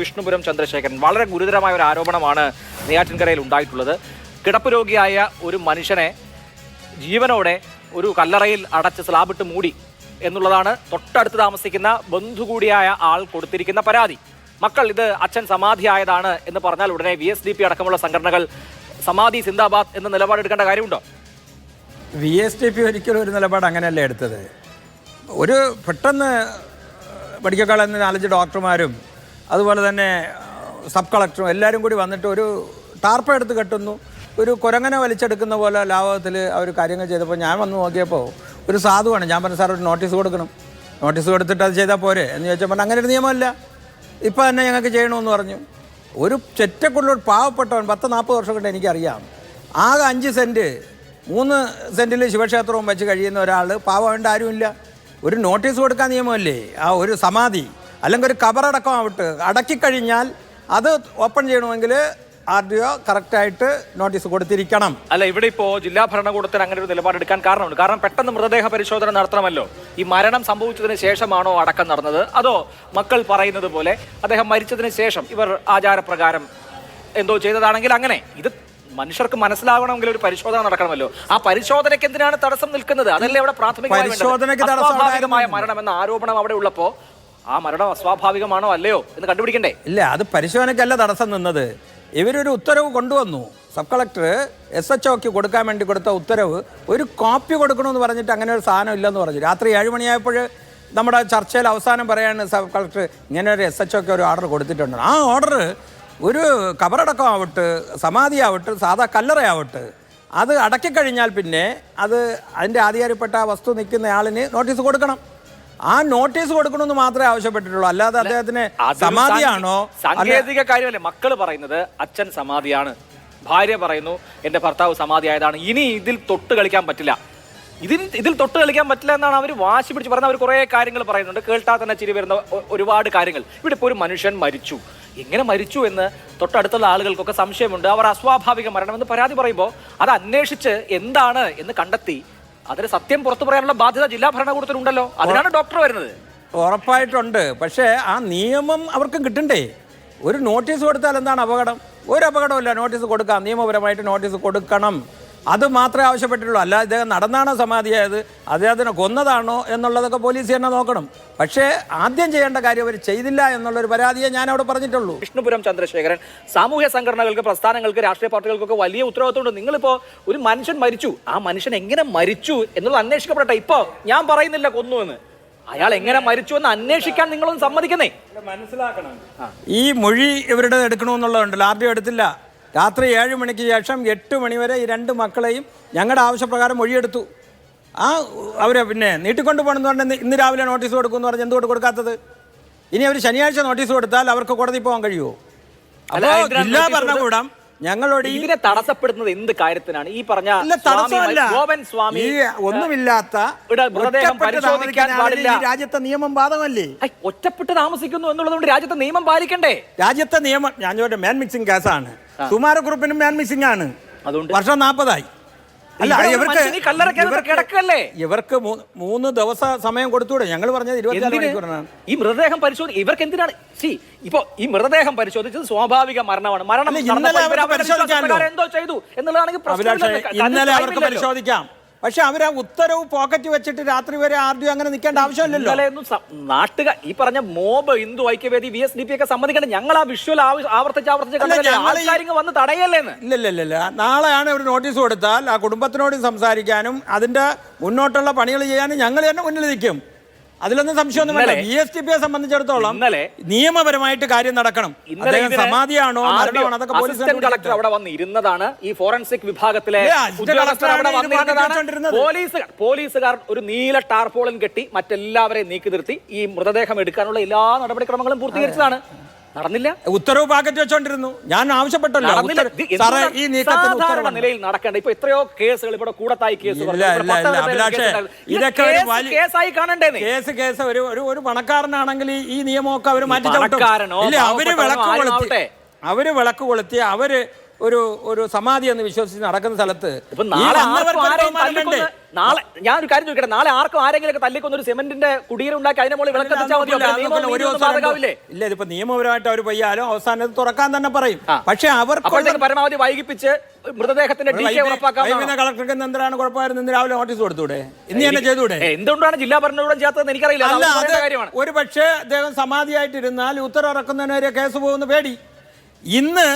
വിഷ്ണുപുരം ചന്ദ്രശേഖരൻ. വളരെ ഗുരുതരമായ ഒരു ആരോപണമാണ് നെയ്യാറ്റിൻകരയിൽ ഉണ്ടായിട്ടുള്ളത്. കിടപ്പ് രോഗിയായ ഒരു മനുഷ്യനെ ജീവനോടെ ഒരു കല്ലറയിൽ അടച്ച് സ്ലാബിട്ട് മൂടി എന്നുള്ളതാണ് തൊട്ടടുത്ത് താമസിക്കുന്ന ബന്ധു കൂടിയായ ആൾ കൊടുത്തിരിക്കുന്ന പരാതി. മക്കൾ ഇത് അച്ഛൻ സമാധിയായതാണ് എന്ന് പറഞ്ഞാൽ ഉടനെ വി എസ് ഡി പി അടക്കമുള്ള സംഘടനകൾ സമാധി സിന്ദാബാദ് എന്ന നിലപാടെടുക്കേണ്ട കാര്യമുണ്ടോ? വി എസ് ഡി പി ഒരിക്കലും ഒരു നിലപാട് അങ്ങനെയല്ല എടുത്തത്. ഒരു പെട്ടെന്ന് നിന്ന് നാലഞ്ച് ഡോക്ടർമാരും അതുപോലെ തന്നെ സബ് കളക്ടറും എല്ലാവരും കൂടി വന്നിട്ട് ഒരു ടാർപ്പ എടുത്ത് കെട്ടുന്നു. ഒരു കുരങ്ങനെ വലിച്ചെടുക്കുന്ന പോലെ ലാഭത്തിൽ അവർ കാര്യങ്ങൾ ചെയ്തപ്പോൾ ഞാൻ വന്ന് നോക്കിയപ്പോൾ ഒരു സാധുവാണ്. ഞാൻ പറഞ്ഞു സാർ ഒരു നോട്ടീസ് കൊടുക്കണം. നോട്ടീസ് കൊടുത്തിട്ട് അത് ചെയ്താൽ പോരെ. എന്ന് ചോദിച്ചപ്പോൾ അങ്ങനെ ഒരു നിയമമല്ല. ഇപ്പം തന്നെ ഞങ്ങൾക്ക് ചെയ്യണമെന്ന് പറഞ്ഞു. ഒരു ചെറ്റക്കുള്ള പാവപ്പെട്ടവൻ പത്ത് നാൽപ്പത് വർഷം കൊണ്ട് എനിക്കറിയാം. ആകെ അഞ്ച് സെന്റ് മൂന്ന് സെന്റിൽ ശിവക്ഷേത്രവും വെച്ച് കഴിയുന്ന ഒരാൾ പാവമുണ്ട് ആരുമില്ല. ഒരു നോട്ടീസ് കൊടുക്കാൻ നിയമമല്ലേ? ആ ഒരു സമാധി. അല്ലെങ്കിൽ ഒരു കബറടക്കം ആവട്ടെ അടക്കിക്കഴിഞ്ഞാൽ അത് ഓപ്പൺ ചെയ്യണമെങ്കിൽ ആർ ഡി ഒ കറക്റ്റായിട്ട് നോട്ടീസ് കൊടുത്തിരിക്കണം. അല്ല ഇവിടെ ഇപ്പോ ജില്ലാ ഭരണകൂടത്തിന് അങ്ങനെ ഒരു നിലപാടെടുക്കാൻ കാരണമുണ്ട്. കാരണം പെട്ടെന്ന് മൃതദേഹ പരിശോധന നടത്തണമല്ലോ. ഈ മരണം സംഭവിച്ചതിന് ശേഷമാണോ അടക്കം നടന്നത്? അതോ മക്കൾ പറയുന്നത് പോലെ അദ്ദേഹം മരിച്ചതിന് ശേഷം ഇവർ ആചാരപ്രകാരം എന്തോ ചെയ്തതാണെങ്കിൽ അങ്ങനെ? ഇത് മനുഷ്യർക്ക് മനസ്സിലാവണമെങ്കിൽ ഒരു പരിശോധന നടക്കണമല്ലോ. ആ പരിശോധനയ്ക്ക് എന്തിനാണ് തടസ്സം നിൽക്കുന്നത്? അതല്ലേ അവിടെ പ്രാഥമികമായി മരണം എന്ന ആരോപണം അവിടെ ഉള്ളപ്പോ ആ മരണം അസ്വാഭാവികമാണോ അല്ലയോ എന്ന് കണ്ടുപിടിക്കണ്ടേ? ഇല്ല അത് പരിശോധനയ്ക്കല്ല തടസ്സം നിന്നത്. ഇവരൊരു ഉത്തരവ് കൊണ്ടുവന്നു. സബ് കളക്ടർ എസ് എച്ച് ഒക്ക് കൊടുക്കാൻ വേണ്ടി കൊടുത്ത ഉത്തരവ് ഒരു കോപ്പി കൊടുക്കണമെന്ന് പറഞ്ഞിട്ട് അങ്ങനെ ഒരു സാധനം ഇല്ലെന്ന് പറഞ്ഞു. രാത്രി ഏഴ് മണിയായപ്പോൾ നമ്മുടെ ചർച്ചയിൽ അവസാനം പറയാണ് സബ് കളക്ടർ ഇങ്ങനെ ഒരു എസ് എച്ച് ഒക്കെ ഒരു ഓർഡർ കൊടുത്തിട്ടുണ്ട്. ആ ഓർഡർ ഒരു കബറടക്കം ആവട്ടെ സമാധി ആവട്ടെ സാധാ കല്ലറയാവട്ടെ അത് അടക്കിക്കഴിഞ്ഞാൽ പിന്നെ അത് അതിന്റെ ആധികാരിപ്പെട്ട വസ്തു നിൽക്കുന്ന ആളിന് നോട്ടീസ് കൊടുക്കണം. ആ നോട്ടീസ് കൊടുക്കണമെന്ന് മാത്രമേ ആവശ്യപ്പെട്ടിട്ടുള്ളൂ. അല്ലാതെ അദ്ദേഹത്തിന് സമാധിയാണോ? സാങ്കേ- സാങ്കേതിക കാര്യമല്ലേ. മക്കൾ പറയുന്നത് അച്ഛൻ സമാധിയാണ്. ഭാര്യ പറയുന്നു എന്റെ ഭർത്താവ് സമാധിയായതാണ്. ഇനി ഇതിൽ തൊട്ട് കളിക്കാൻ പറ്റില്ല. ഇതിൽ ഇതിൽ തൊട്ട് കളിക്കാൻ പറ്റില്ല എന്നാണ് അവർ വാശി പിടിച്ച് പറയുന്നത്. അവർ കുറേ കാര്യങ്ങൾ പറയുന്നുണ്ട്. കേൾട്ടാ തന്നെ ചിരി വരുന്ന ഒരുപാട് കാര്യങ്ങൾ. ഇവിടെ ഇപ്പോൾ ഒരു മനുഷ്യൻ മരിച്ചു. എങ്ങനെ മരിച്ചു എന്ന് തൊട്ടടുത്തുള്ള ആളുകൾക്കൊക്കെ സംശയമുണ്ട്. അവർ അസ്വാഭാവിക മരണമെന്ന് പരാതി പറയുമ്പോൾ അത് അന്വേഷിച്ച് എന്താണ് എന്ന് കണ്ടെത്തി അതിന് സത്യം പുറത്തു പറയാനുള്ള ബാധ്യത ജില്ലാ ഭരണകൂടത്തിനുണ്ടല്ലോ അതിനാണ് ഡോക്ടർ വരുന്നത്. ഉറപ്പായിട്ടുണ്ട്. പക്ഷേ ആ നിയമം അവർക്കും കിട്ടണ്ടേ? ഒരു നോട്ടീസ് കൊടുത്താൽ എന്താണ് അപകടം? ഒരു അപകടമില്ല നോട്ടീസ് കൊടുക്കാം. നിയമപരമായിട്ട് നോട്ടീസ് കൊടുക്കണം. അത് മാത്രമേ ആവശ്യപ്പെട്ടിട്ടുള്ളൂ. അല്ല ഇദ്ദേഹം നടന്നാണോ സമാധിയായത് അദ്ദേഹത്തിനെ കൊന്നതാണോ എന്നുള്ളതൊക്കെ പോലീസ് തന്നെ നോക്കണം. പക്ഷേ ആദ്യം ചെയ്യേണ്ട കാര്യം അവർ ചെയ്തില്ല എന്നുള്ളൊരു പരാതിയെ ഞാൻ അവിടെ പറഞ്ഞിട്ടുള്ളൂ. വിഷ്ണുപുരം ചന്ദ്രശേഖരൻ സാമൂഹ്യ സംഘടനകൾക്ക് പ്രസ്ഥാനങ്ങൾക്ക് രാഷ്ട്രീയ പാർട്ടികൾക്കൊക്കെ വലിയ ഉത്തരവാദിത്തമുണ്ട്. നിങ്ങളിപ്പോൾ ഒരു മനുഷ്യൻ മരിച്ചു. ആ മനുഷ്യൻ എങ്ങനെ മരിച്ചു എന്നുള്ളത് അന്വേഷിക്കപ്പെടട്ടെ. ഇപ്പോൾ ഞാൻ പറയുന്നില്ല കൊന്നു എന്ന്. അയാൾ എങ്ങനെ മരിച്ചു എന്ന് അന്വേഷിക്കാൻ നിങ്ങളൊന്നും സമ്മതിക്കുന്നേ. മനസ്സിലാക്കണം. ഈ മൊഴി ഇവരുടെ എടുക്കണമെന്നുള്ളതുണ്ടല്ലോ ആരുടെയും എടുത്തില്ല രാത്രി ഏഴ് മണിക്ക് ശേഷം എട്ട് മണിവരെ ഈ രണ്ട് മക്കളെയും ഞങ്ങളുടെ ആവശ്യപ്രകാരം മൊഴിയെടുത്തു ആ അവരെ പിന്നെ നീട്ടിക്കൊണ്ട് പോകണമെന്ന് പറഞ്ഞാൽ ഇന്ന് രാവിലെ നോട്ടീസ് കൊടുക്കുമെന്ന് പറഞ്ഞ് എന്തുകൊണ്ട് കൊടുക്കാത്തത്? ഇനി അവർ ശനിയാഴ്ച നോട്ടീസ് കൊടുത്താൽ അവർക്ക് കോടതി പോകാൻ കഴിയുമോ? അല്ല, അപ്പോൾ ജില്ലാ ഭരണകൂടം ഞങ്ങളോട് ഇതിനെ തടസ്സപ്പെടുന്നത് എന്ത് കാര്യത്തിനാണ്? ഈ പറഞ്ഞ ഗോപൻ സ്വാമി ഈ ഒന്നുമില്ലാത്ത രാജ്യത്തെ നിയമം ബാധകമല്ലേ? ഒറ്റപ്പെട്ട് താമസിക്കുന്നു എന്നുള്ളതുകൊണ്ട് രാജ്യത്തെ നിയമം പാലിക്കണ്ടേ? രാജ്യത്തെ നിയമം ഞാൻ മാൻ മിക്സിംഗ് കേസാണ് ഗ്രൂപ്പിനും മാൻ മിക്സിംഗ് ആണ്. അതുകൊണ്ട് വർഷം നാൽപ്പതായി അല്ല ഇവർക്ക് കിടക്കല്ലേ? ഇവർക്ക് മൂന്ന് ദിവസ സമയം കൊടുത്തൂടെ? ഞങ്ങൾ പറഞ്ഞത് ഇരുപത്തിനാല് മണിക്കൂറാണ് ഈ മൃതദേഹം പരിശോധി ഇവർക്ക് എന്തിനാണ്? സി ഇപ്പൊ ഈ മൃതദേഹം പരിശോധിച്ചത് സ്വാഭാവിക മരണമാണ്. മരണം എന്തോ ചെയ്തു എന്നുള്ളതാണെങ്കിൽ ഇന്നലെ അവർക്ക് പരിശോധിക്കാം. പക്ഷെ അവർ ആ ഉത്തരവ് പോക്കറ്റ് വെച്ചിട്ട് രാത്രി വരെ ആർ അങ്ങനെ നിൽക്കേണ്ട ആവശ്യമില്ലല്ലോ. നാട്ടുകാർ ഈ പറഞ്ഞ mob Hindu Aikyavedi V S D P ഒക്കെ സമ്മതിക്കണം ഞങ്ങൾ ആ വിഷ്വൽ ആവർത്തിച്ച് ആവർത്തിച്ച് വന്ന് തടയല്ലേന്ന് ഇല്ല ഇല്ല ഇല്ല ഇല്ല നാളെയാണ് ഒരു നോട്ടീസ് കൊടുത്താൽ ആ കുടുംബത്തിനോട് സംസാരിക്കാനും അതിന്റെ മുന്നോട്ടുള്ള പണികൾ ചെയ്യാനും ഞങ്ങൾ തന്നെ മുന്നിൽ നിൽക്കും. അതിലൊന്നും സംശയമൊന്നും വേണ്ട. ബി എസ് ടി പിയെ സംബന്ധിച്ചിടത്തോളം ഇന്നലെ- നിയമപരമായിട്ട് കാര്യം നടക്കണം. സമാധിയാണോ അതൊക്കെ പോലീസ് കളക്ടർ അവിടെ വന്ന് ഇരുന്നതാണ് ഈ ഫോറൻസിക് വിഭാഗത്തിലെ വന്നിരുന്നതാണ്. പറഞ്ഞുകൊണ്ടിരുന്നത്. പോലീസുകാർ ഒരു നീല ടാർപോളിൻ കെട്ടി മറ്റെല്ലാവരെയും നീക്കി നിർത്തി ഈ മൃതദേഹം എടുക്കാനുള്ള എല്ലാ നടപടിക്രമങ്ങളും പൂർത്തീകരിച്ചതാണ്. നടന്നില്ല. ഉത്തരവ് പാക്കറ്റ് വെച്ചോണ്ടിരുന്നു. ഞാൻ ആവശ്യപ്പെട്ടല്ലോ. സാറേ ഈ നീക്കത്തിന്. നിലയിൽ നടക്കേണ്ട? ഇപ്പൊ എത്രയോ കേസുകൾ ഇവിടെ കൂടത്തായി കേസായി കാണണ്ടേന്നേ. കേസ് കേസ് ഒരു ഒരു പണക്കാരനാണെങ്കിൽ ഈ- നിയമമൊക്കെ അവർ മാറ്റി അവർ വിളക്ക് കൊളുത്തി അവർ വിളക്ക് കൊളുത്തി അവർ ഒരു ഒരു സമാധി എന്ന് വിശ്വസിച്ച് നടക്കുന്ന സ്ഥലത്ത് നാളെ ഞാൻ ഒരു കാര്യം ചോദിക്കട്ടെ നാളെ ആർക്കും ആരെങ്കിലും ഒക്കെ തല്ലിക്കൊന്ന് ഒരു സിമന്റിന്റെ കുടീരം ഉണ്ടാക്കി അതിനെ മുകളിൽ ബാധകാവില്ലേ ഇല്ല ഇതിപ്പോ നിയമപരമായിട്ട് അവർ പയ്യാലും അവസാനം തുറക്കാൻ തന്നെ പറയും. പക്ഷെ അവർ പരമാവധി വൈകിപ്പിച്ച് മൃതദേഹത്തിന്റെ കളക്ടർക്ക് എന്താണ് കുഴപ്പമായിരുന്നു ഇന്ന് രാവിലെ നോട്ടീസ് കൊടുത്തൂടെ? ഇന്ന് തന്നെ ചെയ്തൂടെ? എന്തുകൊണ്ടാണ് ജില്ലാ ഭരണകൂടം ചെയ്യാത്തതെന്ന് എനിക്കറിയില്ല. ഒരു പക്ഷേ അദ്ദേഹം സമാധിയായിട്ടിരുന്നാൽ ഉത്തരവിറക്കുന്നതിനെ കേസ് പോകുന്ന പേടി. ഇന്ന്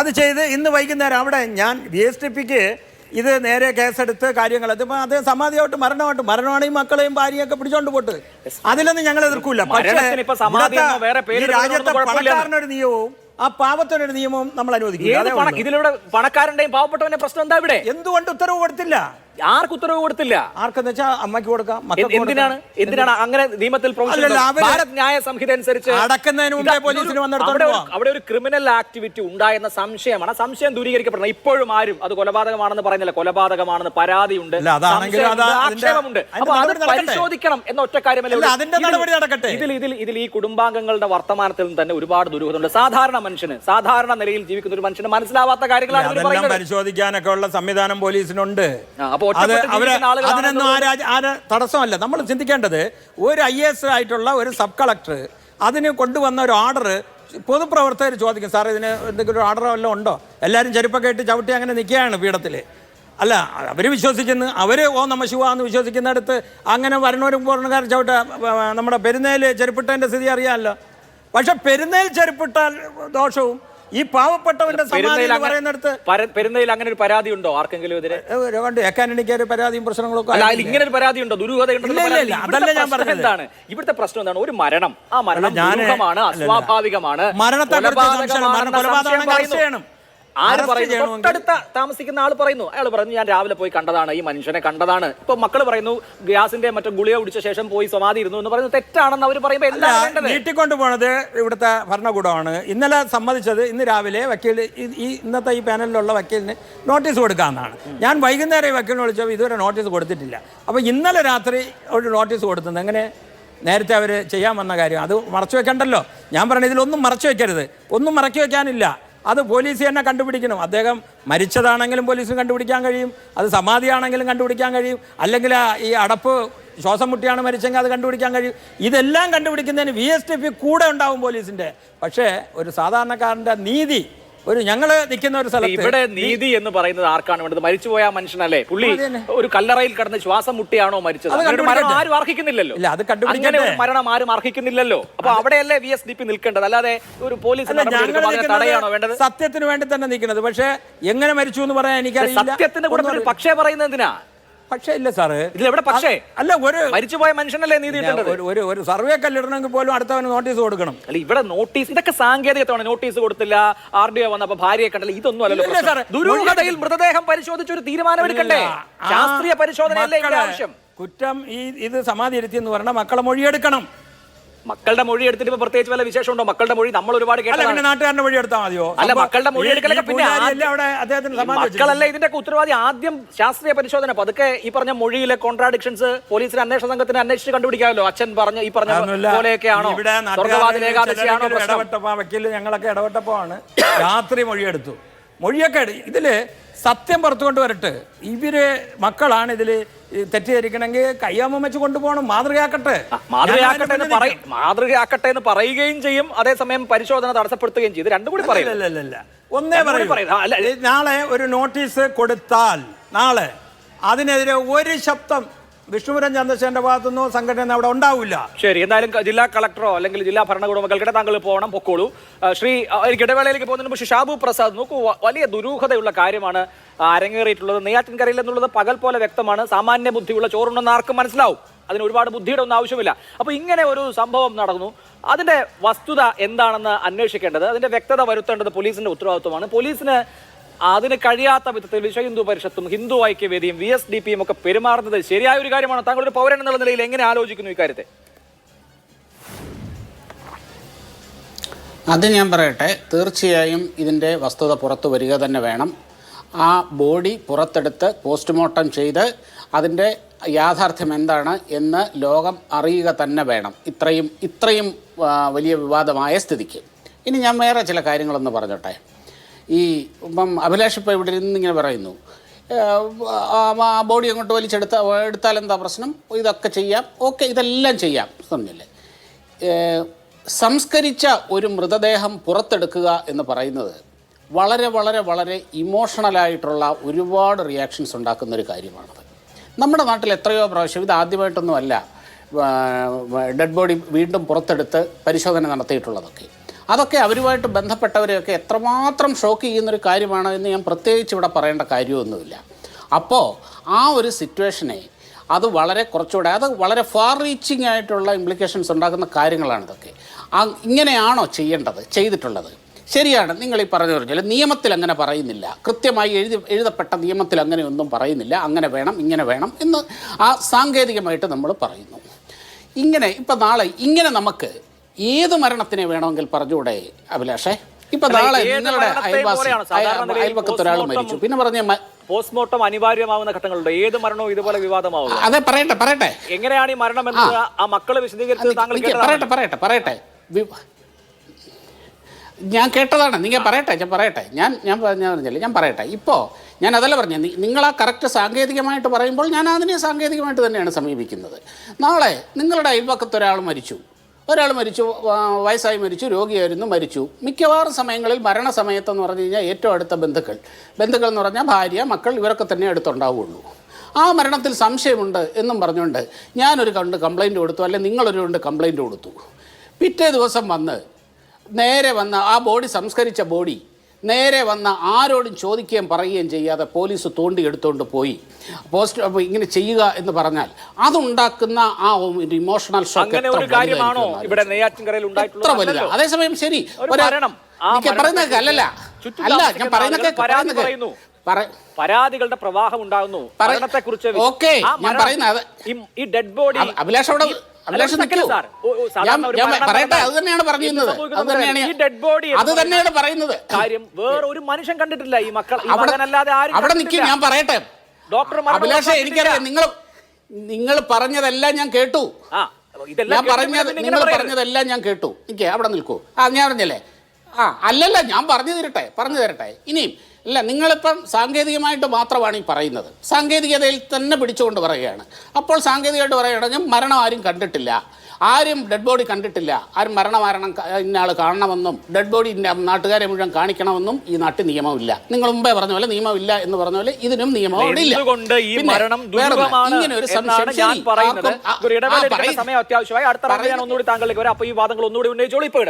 അത് ചെയ്ത് ഇന്ന് വൈകുന്നേരം അവിടെ ഞാൻ വി എസ് ടി പിക്ക് ഇത് നേരെ കേസെടുത്ത് കാര്യങ്ങൾ. അതിപ്പോ അദ്ദേഹം സമാധിയായിട്ട് മരണമായിട്ട് മരണമാണെങ്കിൽ മക്കളെയും ഭാര്യയൊക്കെ പിടിച്ചോണ്ട് പോട്ട്. അതിലൊന്നും ഞങ്ങൾ എതിർക്കൂല. പക്ഷേ ഈ രാജ്യത്തെ പണക്കാരനൊരു നിയമവും ആ പാവത്തിനൊരു നിയമവും നമ്മൾ അനുവദിക്കും അതേ. ഇതിലൂടെ പണക്കാരന്റെയും പാവപ്പെട്ടവന്റെ പ്രശ്നം എന്താ ഇവിടെ? എന്തുകൊണ്ട് ഉത്തരവ് കൊടുത്തില്ല? ആർക്ക് ഉത്തരവ് കൊടുത്തില്ല? ആർക്കെന്ന് വെച്ചാൽ അമ്മയ്ക്ക് കൊടുക്കാം മക്കൾക്ക് എന്തിനാണ്? എന്തിനാണ് അങ്ങനെ നിയമത്തിൽ പ്രൊവിഷൻ അല്ലല്ല, അവർ ഭാരത് ന്യായ സംഹിത അനുസരിച്ച് അടക്കുന്നതിന് മുമ്പേ ഇതാ, പോലീസിന് ഇതൊരു- വന്നെടുത്തോണ്ട് അവിടെ ഒരു- പോവാം. അവിടെ ഒരു ക്രിമിനൽ ആക്ടിവിറ്റി ഉണ്ടായെന്ന സംശയമാണ്. ആ സംശയം ദൂരീകരിക്കപ്പെടണം. ഇപ്പോഴും ആരും അത് കൊലപാതകമാണെന്ന് പറയുന്നില്ല. കൊലപാതകമാണെന്ന് പരാതിയുണ്ട്. അല്ല, അതാണെങ്കിലും സംശയമുണ്ട്, അത് അതിന്റെ- ആക്ഷേപമുണ്ട്. അതിന്റെ അപ്പൊ അത് നടപടി നടക്കട്ടെ. പരിശോധിക്കണം എന്ന ഒറ്റ കാര്യമല്ല അല്ല, ഉള്ളൂ. അതിന്റെ ഇതിൽ- നടപടി നടക്കട്ടെ. ഇതിൽ ഇതിൽ ഇതിൽ ഈ കുടുംബാംഗങ്ങളുടെ വർത്തമാനത്തിൽ നിന്ന് തന്നെ ഒരുപാട് ദുരൂഹതയുണ്ട്. സാധാരണ മനുഷ്യന് സാധാരണ നിലയിൽ ജീവിക്കുന്ന ഒരു മനുഷ്യന് മനസ്സിലാവാത്ത കാര്യങ്ങളാണ് അതെല്ലാം പറയുന്നത്. പരിശോധിക്കാനൊക്കെ ഉള്ള സംവിധാനം പോലീസിനുണ്ട്. ആ, അപ്പൊ അതിനൊന്നും തടസ്സമല്ല. നമ്മൾ ചിന്തിക്കേണ്ടത് ഒരു ഐ എസ് ആയിട്ടുള്ള ഒരു സബ് കളക്ടർ അതിന് കൊണ്ടുവന്ന ഒരു ഓർഡർ പൊതുപ്രവർത്തകർ ചോദിക്കും സാർ ഇതിന് എന്തെങ്കിലും ഒരു ഓർഡർ വല്ലതും ഉണ്ടോ? എല്ലാവരും ചെരുപ്പൊക്കെ ഇട്ട് ചവിട്ടി അങ്ങനെ നിൽക്കുകയാണ് പീഠത്തിൽ അല്ല അവർ വിശ്വസിക്കുന്നു. അവർ ഓ നമ്മ ശിവ എന്ന് വിശ്വസിക്കുന്നിടത്ത് അങ്ങനെ വരണവരും പൂർണക്കാരൻ ചവിട്ട നമ്മുടെ പെരുന്നേൽ ചെരുപ്പിട്ടതിന്റെ സ്ഥിതി അറിയാമല്ലോ. പക്ഷെ പെരുന്നേൽ ചെരുപ്പിട്ടാൽ ദോഷവും ഈ പാവപ്പെട്ടവന്റെ സമാധി എന്ന് പറയുന്നിടത്ത് പര- പെരുന്നയിൽ അങ്ങനെ ഒരു പരാതി ഉണ്ടോ ആർക്കെങ്കിലും ഇതിന് കണ്ട് എക്കാനണിക്ക് ഒരു പരാതിയും പ്രശ്നങ്ങളൊക്കെ അല്ല ഇങ്ങനെ ഒരു പരാതി ഉണ്ടോ ദുരൂഹത അതല്ല ഞാൻ പറഞ്ഞത്. എന്താണ്? ഇവിടുത്തെ പ്രശ്നം എന്താണ്? ഒരു മരണം. ആ മരണം ദുരൂഹമാണ്. അസ്വാഭാവികമാണ്. മരണത്തെ സംശയം- ആര് പറയുന്നു? തൊട്ടടുത്ത താമസിക്കുന്ന ആൾ പറയുന്നു. അയാൾ പറഞ്ഞു ഞാൻ രാവിലെ പോയി കണ്ടതാണ് ഈ മനുഷ്യനെ കണ്ടതാണ്. ഇപ്പൊ മക്കൾ പറയുന്നു ഗ്യാസിന്റെ മറ്റു ഗുളിക കുടിച്ച ശേഷം പോയി സമാധി ഇരുന്നു എന്ന് പറയുന്നത് തെറ്റാണെന്ന് അവർ പറയുമ്പോൾ എന്താ വേണ്ടത് നീട്ടിക്കൊണ്ടു പോണത് ഇവിടുത്തെ ഭരണകൂടമാണ്. ഇന്നലെ സമ്മതിച്ചത് ഇന്ന് രാവിലെ വക്കീൽ ഈ- ഈ ഇന്നത്തെ ഈ പാനലിലുള്ള വക്കീലിന് നോട്ടീസ് കൊടുക്കാമെന്നാണ്. ഞാൻ വൈകുന്നേരം ഈ വക്കീലിനെ വിളിച്ചപ്പോൾ ഇതുവരെ നോട്ടീസ് കൊടുത്തിട്ടില്ല. അപ്പോൾ ഇന്നലെ രാത്രി ഒരു നോട്ടീസ് കൊടുത്തത് എങ്ങനെ? നേരത്തെ അവർ ചെയ്യാൻ വന്ന കാര്യം. അത് മറച്ചു വെക്കണ്ടല്ലോ. ഞാൻ പറഞ്ഞ ഇതിലൊന്നും മറച്ചു വെക്കരുത്. ഒന്നും മറക്കി വെക്കാനില്ല. അത് പോലീസ് തന്നെ കണ്ടുപിടിക്കണം. അദ്ദേഹം മരിച്ചതാണെങ്കിലും പോലീസിന് കണ്ടുപിടിക്കാൻ കഴിയും. അത് സമാധിയാണെങ്കിലും കണ്ടുപിടിക്കാൻ കഴിയും. അല്ലെങ്കിൽ ഈ അടപ്പ് ശ്വാസം മുട്ടിയാണ് മരിച്ചെങ്കിൽ അത് കണ്ടുപിടിക്കാൻ കഴിയും. ഇതെല്ലാം കണ്ടുപിടിക്കുന്നതിന് വി എസ് ടി പി കൂടെ ഉണ്ടാവും പോലീസിന്റെ പക്ഷേ ഒരു സാധാരണക്കാരന്റെ നീതി ഒരു ഞങ്ങൾ നിൽക്കുന്ന ഒരു സ്ഥലത്ത് ഇവിടെ നീതി എന്ന് പറയുന്നത് ആർക്കാണ് വേണ്ടത്? മരിച്ചുപോയ മനുഷ്യനല്ലേ? പുള്ളി ഒരു കല്ലറയിൽ കടന്ന് ശ്വാസം മുട്ടിയാണോ മരിച്ചത്? മരണം. ആരും അർഹിക്കുന്നില്ലല്ലോ. അത് കണ്ടുപിടിക്കാൻ അങ്ങനെ ഒരു മരണം ആരും അർഹിക്കുന്നില്ലല്ലോ. അപ്പൊ അവിടെയല്ലേ വി എസ് ഡി പി നിൽക്കേണ്ടത്? അല്ലാതെ ഒരു പോലീസ് തടയാണോ വേണ്ടത്? സത്യത്തിന് വേണ്ടി തന്നെ നിൽക്കുന്നത്. പക്ഷേ എങ്ങനെ മരിച്ചു എന്ന് പറയാൻ എനിക്കറിയില്ല. സത്യത്തിന്റെ കൂടെ പക്ഷേ പറയുന്നത് എന്തിനാ? പക്ഷേ ഇല്ല സാറ്. ഇവിടെ പക്ഷേ. അല്ല ഒരു മരിച്ചുപോയ മനുഷ്യനല്ലേ നീതി കിട്ടേണ്ടത്? ഒരു- ഒരു ഒരു സർവേ കല്ലിടണമെങ്കിൽ പോലും അടുത്തവന് നോട്ടീസ് കൊടുക്കണം. അല്ല ഇവിടെ നോട്ടീസ് ഇതൊക്കെ സാങ്കേതികത്വമാണ്. നോട്ടീസ് കൊടുത്തില്ല ആർ ഡി ഒ വന്നപ്പോ ഭാര്യയെ കണ്ടല്ല. ഇതൊന്നും അല്ലല്ലോ ഇല്ല, പ്രശ്നം. സാറേ. ദുരൂഹതയിൽ മൃതദേഹം പരിശോധിച്ച് ഒരു തീരുമാനം എടുക്കണ്ടേ? ആ ശാസ്ത്രീയ പരിശോധനയല്ലേ ഇവിടെ മക്കളെ ആവശ്യം? കുറ്റം ഈ ഇത് സമാധി ഇരുത്തി എന്ന് പറഞ്ഞാൽ മക്കളെ മൊഴിയെടുക്കണം. മക്കളുടെ മൊഴി എടുത്തിട്ട് ഇപ്പൊ പ്രത്യേകിച്ച് വല്ല വിശേഷമുണ്ടോ? മക്കളുടെ മൊഴി നമ്മൾ ഒരുപാട് അല്ല കേട്ടതാണ്. നാട്ടുകാരന്റെ മൊഴി എടുത്താൽ മതിയോ? അല്ല, മക്കളുടെ മൊഴി എടുക്കലൊക്കെ പിന്നെ ആദ്യം- അവിടെ അദ്ദേഹത്തിന് സമാധി മക്കളല്ലേ ഇതിന്റെ ഉത്തരവാദി ആദ്യം ശാസ്ത്രീയ പരിശോധന. പതുക്കെ ഈ പറഞ്ഞ മൊഴിയിലെ കോൺട്രാഡിക്ഷൻസ് പോലീസിന് അന്വേഷണ സംഘത്തിന് അന്വേഷിച്ച് കണ്ടുപിടിക്കാമല്ലോ? അച്ഛൻ പറഞ്ഞ ഈ പറഞ്ഞ അതൊന്നുമില്ല. പോലെയൊക്കെയാണോ? ഇവിടെ സ്വർഗവാതിൽ ഏകാദശിയാണോ നാട്ടുകാരിൽ പ്രശ്നം? ഇടപെട്ടപ്പോ വക്കീൽ ഞങ്ങളൊക്കെ ഇടപെട്ടപ്പോ ആണ് രാത്രി മൊഴിയെടുത്തു. മൊഴിയൊക്കെ എടു- ഇതിൽ സത്യം പുറത്തുകൊണ്ട് വരട്ടെ. ഇവർ മക്കളാണ് ഇതിൽ തെറ്റിദ്ധരിക്കണമെങ്കിൽ കയ്യാമ്മ വെച്ച് കൊണ്ടുപോകണം. മാതൃകയാക്കട്ടെ. മാതൃകയാക്കട്ടെ എന്ന് പറയും മാതൃകയാക്കട്ടെ എന്ന് പറയുകയും ചെയ്യും. അതേസമയം പരിശോധന തടസ്സപ്പെടുത്തുകയും ചെയ്യും. രണ്ടും കൂടി പറയില്ല. ഒന്നേ പറയൂ. നാളെ ഒരു നോട്ടീസ് കൊടുത്താൽ നാളെ അതിനെതിരെ ഒരു ശബ്ദം വിഷ്ണുപുരം ചന്ദ്രശേഖരന്റെ ഭാഗത്തുനിന്നോ സംഘടന അവിടെ ഉണ്ടാവില്ല. ശരി എന്തായാലും ജില്ലാ കളക്ടറോ അല്ലെങ്കിൽ ജില്ലാ ഭരണകൂടമക്കൾക്കിടെ താങ്കൾ പോകണം പൊക്കോളൂ. ശ്രീ എനിക്ക് ഇടവേളയിലേക്ക് പോകുന്നതിന് മുമ്പ് ഷാബു പ്രസാദ് നോക്കൂ വലിയ ദുരൂഹതയുള്ള കാര്യമാണ് അരങ്ങേറിയിട്ടുള്ളത്. നെയ്യാറ്റിൻകരയിൽ എന്നുള്ളത് പകൽ പോലെ വ്യക്തമാണ്. സാമാന്യ ബുദ്ധിയുള്ള ചോറുണ്ടെന്ന് ആർക്കും മനസ്സിലാവും. അതിന് ഒരുപാട് ബുദ്ധിയുടെ ഒന്നും ആവശ്യമില്ല. അപ്പോൾ ഇങ്ങനെ ഒരു സംഭവം നടന്നു. അതിന്റെ വസ്തുത എന്താണെന്ന് അന്വേഷിക്കേണ്ടത് അതിന്റെ വ്യക്തത വരുത്തേണ്ടത് പോലീസിന്റെ ഉത്തരവാദിത്വമാണ്. പോലീസിന് അതിന് കഴിയാത്ത വിധത്തിൽ വിശ്വ ഹിന്ദു പരിഷത്തും ഹിന്ദു ഐക്യവേദിയും വി എസ് ഡി പിയും ഒക്കെ പെരുമാറുന്നത് ശരിയായ ഒരു കാര്യമാണ്? താങ്കൾ ഒരു പൗരൻ എന്നുള്ള നിലയിൽ എങ്ങനെ ആലോചിക്കുന്നു ഇക്കാര്യത്തെ അത് ഞാൻ പറയട്ടെ. തീർച്ചയായും ഇതിന്റെ വസ്തുത പുറത്തു വരിക തന്നെ വേണം. ആ ബോഡി പുറത്തെടുത്ത് പോസ്റ്റ്മോർട്ടം ചെയ്ത് അതിന്റെ യാഥാർത്ഥ്യം എന്താണ് എന്ന് ലോകം അറിയുക തന്നെ വേണം. ഇത്രയും ഇത്രയും വലിയ വിവാദമായ സ്ഥിതിക്ക്. ഇനി ഞാൻ വേറെ ചില കാര്യങ്ങളൊന്ന് പറഞ്ഞോട്ടെ. ഈ ഇപ്പം അഭിലാഷ് ഇപ്പോൾ ഇവിടെ ഇരുന്ന് ഇങ്ങനെ പറയുന്നു. ആ ബോഡി അങ്ങോട്ട് വലിച്ചെടുത്ത എടുത്താൽ എന്താ പ്രശ്നം? ഇതൊക്കെ ചെയ്യാം. ഓക്കെ ഇതെല്ലാം ചെയ്യാം. പറഞ്ഞില്ലേ? സംസ്കരിച്ച ഒരു മൃതദേഹം പുറത്തെടുക്കുക എന്ന് പറയുന്നത് വളരെ വളരെ വളരെ ഇമോഷണലായിട്ടുള്ള ഒരുപാട് റിയാക്ഷൻസ് ഉണ്ടാക്കുന്ന ഒരു കാര്യമാണത്. നമ്മുടെ നാട്ടിൽ എത്രയോ പ്രാവശ്യം ഇത് ആദ്യമായിട്ടൊന്നുമല്ല ഡെഡ് ബോഡി വീണ്ടും പുറത്തെടുത്ത് പരിശോധന നടത്തിയിട്ടുള്ളതൊക്കെ. അതൊക്കെ അവരുമായിട്ട് ബന്ധപ്പെട്ടവരെയൊക്കെ എത്രമാത്രം ഷോക്ക് ചെയ്യുന്നൊരു കാര്യമാണ് എന്ന് ഞാൻ പ്രത്യേകിച്ച് ഇവിടെ പറയേണ്ട കാര്യമൊന്നുമില്ല. അപ്പോൾ ആ ഒരു സിറ്റുവേഷനെ അത് വളരെ കുറച്ചുകൂടെ അത് വളരെ ഫാർ റീച്ചിങ് ആയിട്ടുള്ള ഇംപ്ലിക്കേഷൻസ് ഉണ്ടാക്കുന്ന കാര്യങ്ങളാണ് ഇതൊക്കെ. ഇങ്ങനെയാണോ ചെയ്യേണ്ടത് ചെയ്തിട്ടുള്ളത്? ശരിയാണ് നിങ്ങൾ ഈ പറഞ്ഞു പറഞ്ഞാൽ നിയമത്തിൽ അങ്ങനെ പറയുന്നില്ല. കൃത്യമായി എഴുതി എഴുതപ്പെട്ട നിയമത്തിൽ അങ്ങനെ ഒന്നും പറയുന്നില്ല. അങ്ങനെ വേണം ഇങ്ങനെ വേണം എന്ന് ആ സാങ്കേതികമായിട്ട് നമ്മൾ പറയുന്നു. ഇങ്ങനെ ഇപ്പം നാളെ ഇങ്ങനെ നമുക്ക് ഏത് മരണത്തിനെ വേണമെങ്കിൽ പറഞ്ഞുകൂടെ അഭിലാഷേ? ഇപ്പൊ നാളെ നിങ്ങളുടെ അയൽപക്കത്ത് ഒരാൾ മരിച്ചു. പിന്നെ പറഞ്ഞ പോസ്റ്റ്മോർട്ടം അനിവാര്യമാവുന്ന ഘട്ടങ്ങളുണ്ട്. ഏത് മരണവും ഇതുപോലെ വിവാദമാവും അതെ പറയട്ടെ പറയട്ടെ. എങ്ങനെയാണ് ഈ മരണം എന്ന് ആ. മക്കളെ വിശദീകരിച്ചത് താങ്കൾ പറയട്ടെ പറയട്ടെ പറയട്ടെ. ഞാൻ കേട്ടതാണ്. നിങ്ങൾ പറയട്ടെ ഞാൻ പറയട്ടെ. ഞാൻ ഞാൻ പറഞ്ഞ ഞാൻ പറഞ്ഞില്ല ഞാൻ പറയട്ടെ. ഇപ്പോൾ ഞാൻ അതല്ല പറഞ്ഞു നിങ്ങൾ ആ കറക്റ്റ് സാങ്കേതികമായിട്ട് പറയുമ്പോൾ ഞാൻ അതിനെ സാങ്കേതികമായിട്ട് തന്നെയാണ് സമീപിക്കുന്നത്. നാളെ നിങ്ങളുടെ അയൽവക്കത്ത് ഒരാൾ മരിച്ചു. ഒരാൾ മരിച്ചു വയസ്സായി മരിച്ചു രോഗിയായിരുന്നു മരിച്ചു. മിക്കവാറും സമയങ്ങളിൽ മരണസമയത്തെന്ന് പറഞ്ഞു കഴിഞ്ഞാൽ ഏറ്റവും അടുത്ത ബന്ധുക്കൾ. ബന്ധുക്കൾ എന്ന് പറഞ്ഞാൽ ഭാര്യ മക്കൾ ഇവരൊക്കെ തന്നെ അടുത്തുണ്ടാവുകയുള്ളൂ ആ മരണത്തിൽ സംശയമുണ്ട് എന്നും പറഞ്ഞുകൊണ്ട് ഞാനൊരു കണ്ട് കംപ്ലൈന്റ് കൊടുത്തു അല്ലെങ്കിൽ നിങ്ങളൊരു കൊണ്ട് കംപ്ലൈന്റ് കൊടുത്തു. പിറ്റേ ദിവസം വന്ന് നേരെ വന്ന് ആ ബോഡി സംസ്കരിച്ച ബോഡി നേരെ വന്ന ആരോടും ചോദിക്കുകയും പറയുകയും ചെയ്യാതെ പോലീസ് തോണ്ടി എടുത്തുകൊണ്ട് പോയി. പോസ്റ്റ് ഇങ്ങനെ ചെയ്യുക എന്ന് പറഞ്ഞാൽ അതുണ്ടാക്കുന്ന ആ ഇമോഷണൽ ഷോക്ക് എത്ര വലുത്? അതേസമയം ശരി പറയുന്നതൊക്കെ അല്ലല്ല അല്ല ഞാൻ പറയുന്നൊക്കെ ആളുകൾ പറയുന്നു. പരാതികളുടെ പ്രവാഹം ഉണ്ടാകുന്നു. ഓക്കെ ഞാൻ പറയുന്നത് ഈ ഡെഡ് ബോഡി അഭി- അഭിലാഷ് അവിടെ പറയട്ടെ അത് തന്നെയാണ് പറയുന്നത്. അത് തന്നെയാണ് അത് പറയുന്നത്. കാര്യം വേറെ ഒരു മനുഷ്യൻ കണ്ടിട്ടില്ല ഈ മക്കൾ അവിടെ നിൽക്കും ഞാൻ പറയട്ടെ. ഡോക്ടർ എനിക്കറിയാം നിങ്ങൾ നിങ്ങൾ പറഞ്ഞതെല്ലാം ഞാൻ കേട്ടു. ഞാൻ പറഞ്ഞത് നിങ്ങൾ പറഞ്ഞതെല്ലാം ഞാൻ കേട്ടു. നിൽക്കേ അവിടെ നിൽക്കൂ. ആ ഞാൻ പറഞ്ഞല്ലേ? ആ അല്ലല്ല ഞാൻ പറഞ്ഞു തരട്ടെ പറഞ്ഞു തരട്ടെ. ഇനിയും ഇല്ല നിങ്ങളിപ്പം സാങ്കേതികമായിട്ട് മാത്രമാണ് ഈ പറയുന്നത്. സാങ്കേതികതയിൽ തന്നെ പിടിച്ചുകൊണ്ട് പറയുകയാണ്. അപ്പോൾ സാങ്കേതികമായിട്ട് പറയുകയാണെങ്കിൽ മരണം ആരും കണ്ടിട്ടില്ല. ആരും ഡെഡ് ബോഡി കണ്ടിട്ടില്ല. ആരും മരണമാരണം മരണം ഇന്നയാൾ കാണണമെന്നും ഡെഡ് ബോഡി നാട്ടുകാരെ മുഴുവൻ കാണിക്കണമെന്നും ഈ നാട്ടിൽ നിയമമില്ല. നിങ്ങൾ മുമ്പേ പറഞ്ഞ പോലെ നിയമമില്ല എന്ന് പറഞ്ഞ പോലെ ഇതിനും നിയമം അവിടെ ഇല്ല. ഇങ്ങനെ ഒരു സംശയം അത്യാവശ്യമായി. അടുത്ത ഞാൻ ഒന്നുകൂടി താങ്കളിലേക്ക് വരാം. അപ്പൊ ഈ വാദങ്ങൾ ഒന്നുകൂടി ഉന്നയിച്ചോളൂ. ഇപ്പൊ